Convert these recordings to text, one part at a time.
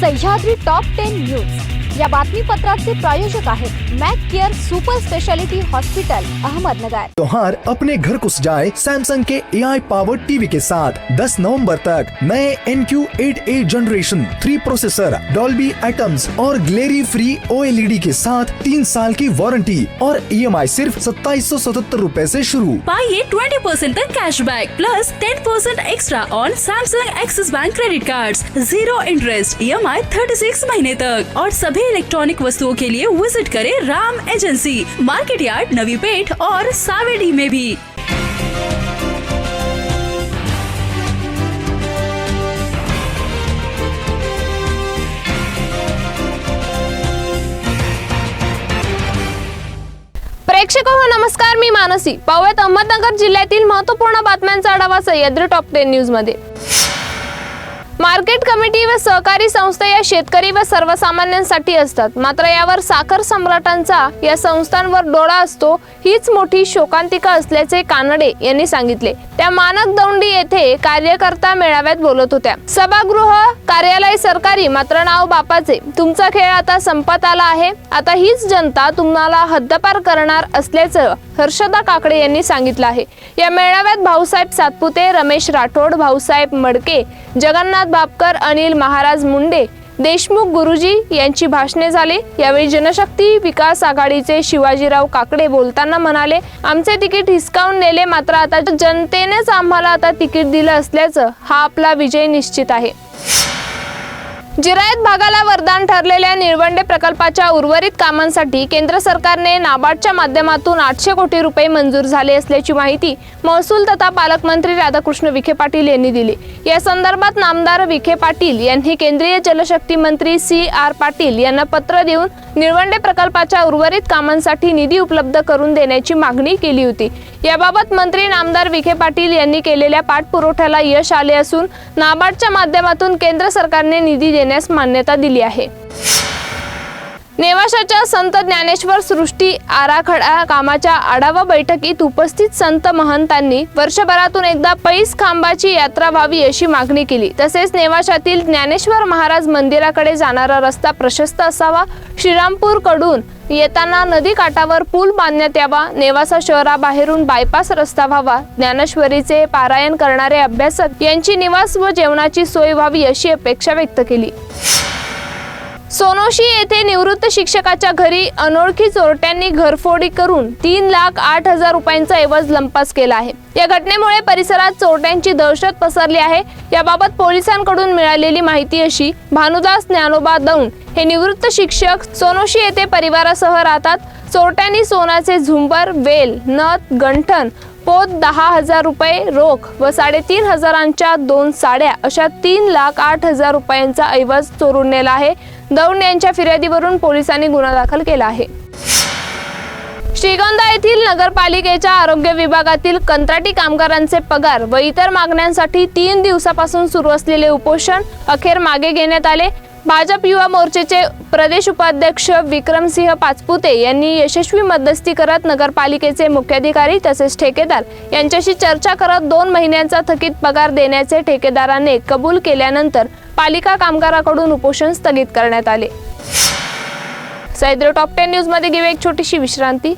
Sahyadri top ten news या बातमीपत्राचे प्रायोजक आहेत. Mac care super speciality hospital Ahmednagar. त्योहार अपने घर को सजाए सैमसंग के ए आई पावर टीवी के साथ 10 नवंबर तक नए N Q eight A generation three processor Dolby Atmos और glare free O L E के साथ तीन साल की वारंटी और ई एम आई सिर्फ़ सत्ताईस सौ सतहत्तर रूपए ऐसी शुरू। पाइए 20% तक cash back plus 10% extra on Samsung Axis bank credit card zero interest E M I thirty six महीने तक। और सभी इलेक्ट्रॉनिक वस्तुओं के लिए विजिट करें राम एजेंसी मार्केट यार्ड नवी पेट और सावेडी में भी। प्रेक्षक हो नमस्कार मी मानसी. पाहूयात अहमदनगर जिल्ह्यातील महत्त्वपूर्ण बातम्यांचा आढावा सह्याद्री टॉप टेन न्यूजमध्ये. मार्केट कमिटी व सहकारी संस्था या शेतकरी व सर्वसामान्यांसाठी असतात. मात्र यावर साखर सम्राटांचा या संस्थांवर डोळा असतो हीच मोठी शोकांतिका असल्याचे कानडे यांनी सांगितले. त्या मानक दौंडी येथे कार्यकर्ता मेळाव्यात बोलत होत्या. सभागृह कार्यालय सरकारी मात्र नाव बापाचे. तुमचा खेळ आता संपत आला आहे. आता हीच जनता तुम्हाला हद्दपार करणार असल्याचं हर्षदा काकडे यांनी सांगितलं आहे. या मेळाव्यात भाऊसाहेब सातपुते रमेश राठोड भाऊसाहेब मडके जगन्नाथ बापकर अनिल महाराज मुंडे देशमुख गुरुजी यांची भाषणे झाले. यावेळी जनशक्ती विकास आघाडीचे शिवाजीराव काकडे बोलताना म्हणाले आमचे तिकीट हिसकावून नेले मात्र आता जनतेनेच आम्हाला आता तिकीट दिलं असल्याचं हा आपला विजय निश्चित आहे. जिरायत भागाला वरदान ठरलेल्या निळवंडे प्रकल्पाच्या उर्वरित कामांसाठी केंद्र सरकारने नाबार्डच्या माध्यमातून आठशे कोटी रुपये मंजूर झाले असल्याची माहिती महसूल तथा पालकमंत्री राधाकृष्ण विखे पाटील यांनी दिली. या संदर्भात नामदार विखे पाटील यांनी केंद्रीय जलशक्ती मंत्री सी आर पाटील यांना पत्र देऊन निळवंडे प्रकल्पाच्या उर्वरित कामांसाठी निधी उपलब्ध करून देण्याची मागणी केली होती. याबाबत मंत्री नामदार विखे पाटील यांनी केलेल्या पाठपुरवठ्याला यश आले असून नाबार्डच्या माध्यमातून केंद्र सरकारने निधी देण्यास मान्यता दिली आहे. नेवाशाच्या संत ज्ञानेश्वर सृष्टी आराखडा कामाच्या आढावा बैठकीत उपस्थित संत महंतांनी वर्षभरातून एकदा पैस खांबाची यात्रा व्हावी अशी मागणी केली. तसेच नेवाशातील ज्ञानेश्वर महाराज मंदिराकडे जाणारा रस्ता प्रशस्त असावा. श्रीरामपूरकडून येताना नदी काठावर पूल बांधण्यात यावा. नेवासा शहराबाहेरून बायपास रस्ता व्हावा. ज्ञानेश्वरीचे पारायण करणारे अभ्यासक यांची निवास व जेवणाची सोय व्हावी अशी अपेक्षा व्यक्त केली. सोनोशी येथे निवृत्त शिक्षकाच्या घरी अनोळखी चोरट्यांनी घरफोडी करून तीन लाख आठ हजार रुपयांचा एवज लंपास केला आहे. या घटनेमुळे परिसरात चोरट्यांची दहशत पसरली आहे. याबाबत पोलिसांकडून मिळालेली माहिती अशी भानुदास ज्ञानोबा दौंड हे निवृत्त शिक्षक सोनोशी येथे परिवारासह राहतात. चोरट्यांनी सोनाचे झुंबर वेल नथ गंठन पोत दहा हजार रुपये रोख व साडेतीन हजारांच्या दोन साड्या अशा तीन लाख आठ हजार रुपयांचा ऐवज चोरून नेला आहे. दौंड यांच्या फिर्यादीवरून पोलिसांनी गुन्हा दाखल केला आहे. श्रीगोंदा येथील नगरपालिकेच्या आरोग्य विभागातील कंत्राटी कामगारांचे पगार व इतर मागण्यांसाठी तीन दिवसापासून सुरू असलेले उपोषण अखेर मागे घेण्यात आले. भाजप युवा मोर्चेचे प्रदेश उपाध्यक्ष विक्रमसिंह पाचपुते यांनी यशस्वी मध्यस्थी करत नगरपालिकेचे मुख्याधिकारी तसेच ठेकेदार यांच्याशी चर्चा करत दोन महिन्यांचा थकीत पगार देण्याचे ठेकेदाराने कबूल केल्यानंतर पालिका कामगाराकडून उपोषण स्थगित करण्यात आले. सैद्र टॉप टेन न्यूजमध्ये घेऊ एक छोटीशी विश्रांती.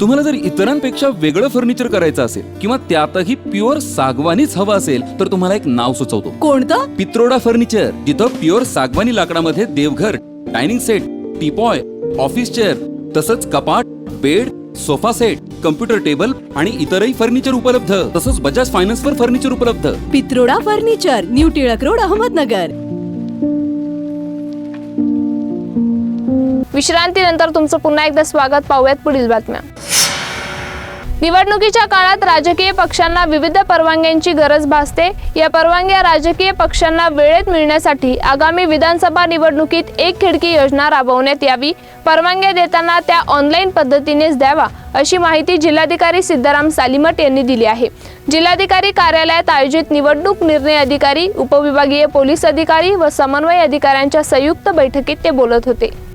तुम्हाला जर इतरांपेक्षा वेगळं फर्निचर करायचं असेल किंवा त्यातही प्युअर सागवानीच हवं असेल तर तुम्हाला एक नाव सुचवतो. कोणतं? पित्रोडा फर्निचर जिथं प्युअर सागवानी लाकडामध्ये देवघर dining set teapoy office chair तसंच कपाट bed sofa set computer table आणि इतरही फर्निचर उपलब्ध तसंच बजाज फायनान्स वर फर्निचर उपलब्ध. Pitroda furniture new Tilak road Ahmednagar. विश्रांतीनंतर तुमचं पुन्हा एकदा स्वागत. पाहूयात पुढील बातम्या. निवडणुकीच्या काळात राजकीय पक्षांना विविध परवानग्यांची गरज भासते. या परवानग्या राजकीय पक्षांना वेळेत मिळण्यासाठी आगामी विधानसभा निवडणुकीत एक खिडकी योजना राबवण्यात यावी. परवानग्या देताना त्या ऑनलाईन पद्धतीनेच द्यावा अशी माहिती जिल्हाधिकारी सिद्धाराम सालिमट यांनी दिली आहे. जिल्हाधिकारी कार्यालयात आयोजित निवडणूक निर्णय अधिकारी उपविभागीय पोलीस अधिकारी व समन्वय अधिकाऱ्यांच्या संयुक्त बैठकीत ते बोलत होते.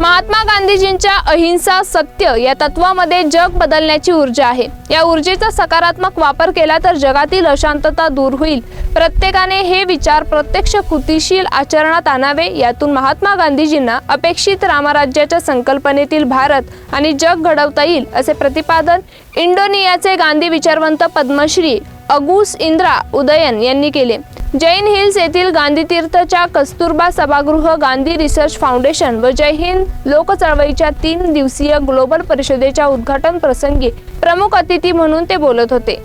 महात्मा गांधीजींच्या अहिंसा सत्य या तत्वामध्ये जग बदलण्याची ऊर्जा आहे. या ऊर्जेचा सकारात्मक वापर केला तर जगातील अशांतता दूर होईल. प्रत्येकाने हे विचार प्रत्यक्ष कृतीशील आचरणात आणावे यातून महात्मा गांधीजींना अपेक्षित रामराज्याच्या संकल्पनेतील भारत आणि जग घडवता येईल असे प्रतिपादन इंडोनियाचे गांधी विचारवंत पद्मश्री अगूस इंद्रा उदयन यांनी केले. जैन हिल्स येथील गांधी तीर्थच्या कस्तुरबा सभागृह गांधी रिसर्च फाउंडेशन व जय हिंद लोक चळवळीच्या तीन दिवसीय ग्लोबल परिषदेच्या उद्घाटन प्रसंगी प्रमुख अतिथी म्हणून ते बोलत होते.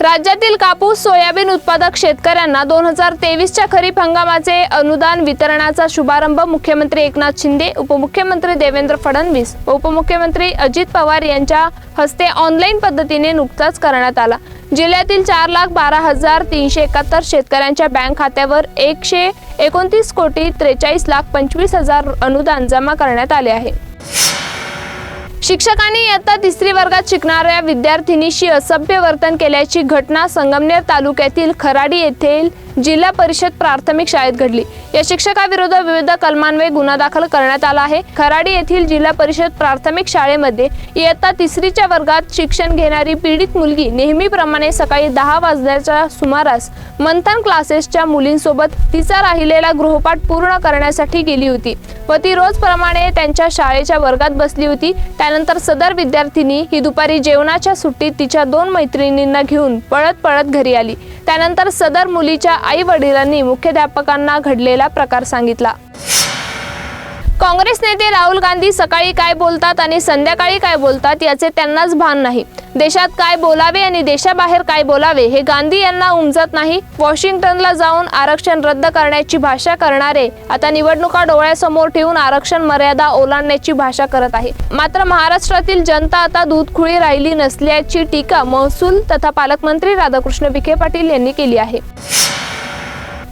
राज्यातील कापूस सोयाबीन उत्पादक शेतकऱ्यांना दोन हजार तेवीसच्या खरीप हंगामाचे अनुदान वितरणाचा शुभारंभ मुख्यमंत्री एकनाथ शिंदे उपमुख्यमंत्री देवेंद्र फडणवीस व उपमुख्यमंत्री अजित पवार यांच्या हस्ते ऑनलाईन पद्धतीने नुकताच करण्यात आला. जिल्ह्यातील चार लाख बारा हजार तीनशे एकाहत्तर शेतकऱ्यांच्या बँक खात्यावर एकशे एकोणतीस कोटी त्रेचाळीस लाख पंचवीस हजार अनुदान जमा करण्यात आले आहे. शिक्षकांनी इयत्ता तिसरी वर्गात शिकणाऱ्या विद्यार्थिनीशी असभ्य वर्तन केल्याची घटना संगमनेर तालुक्यातील खराडी येथील जिल्हा परिषद प्राथमिक शाळेत घडली. या शिक्षकाविरुद्ध विविध कलमान्वये गुन्हा दाखल करण्यात आला आहे. खराडी येथील जिल्हा परिषद प्राथमिक शाळेमध्ये इयत्ता तिसरीच्या वर्गात शिक्षण घेणारी पीडित मुलगी नेहमीप्रमाणे सकाळी दहा वाजल्याच्या सुमारास मंथन क्लासेसच्या मुलींसोबत तिचा राहिलेला गृहपाठ पूर्ण करण्यासाठी गेली होती. व ती रोजप्रमाणे त्यांच्या शाळेच्या वर्गात बसली होती. त्यानंतर सदर विद्यार्थिनी ही दुपारी जेवणाच्या सुट्टीत तिच्या दोन मैत्रिणींना घेऊन पळत पळत घरी आली. त्यानंतर सदर मुलीच्या आई वडिलांनी मुख्याध्यापकांना घडलेला प्रकार सांगितला. काँग्रेस नेते राहुल गांधी सकाळी काय बोलतात आणि संध्याकाळी काय बोलतात याचे त्यांनाच भान नाही. देशात काय बोलावे आणि देशाबाहेर काय बोलावे हे गांधी यांना उमजत नाही. वॉशिंग्टनला जाऊन आरक्षण रद्द करण्याची भाषा करणारे आता निवडणुका डोळ्यासमोर ठेवून आरक्षण मर्यादा ओलांडण्याची भाषा करत आहे. मात्र महाराष्ट्रातील जनता आता दूधखुळी राहिली नसल्याची टीका महसूल तथा पालकमंत्री राधाकृष्ण विखे पाटील यांनी केली आहे.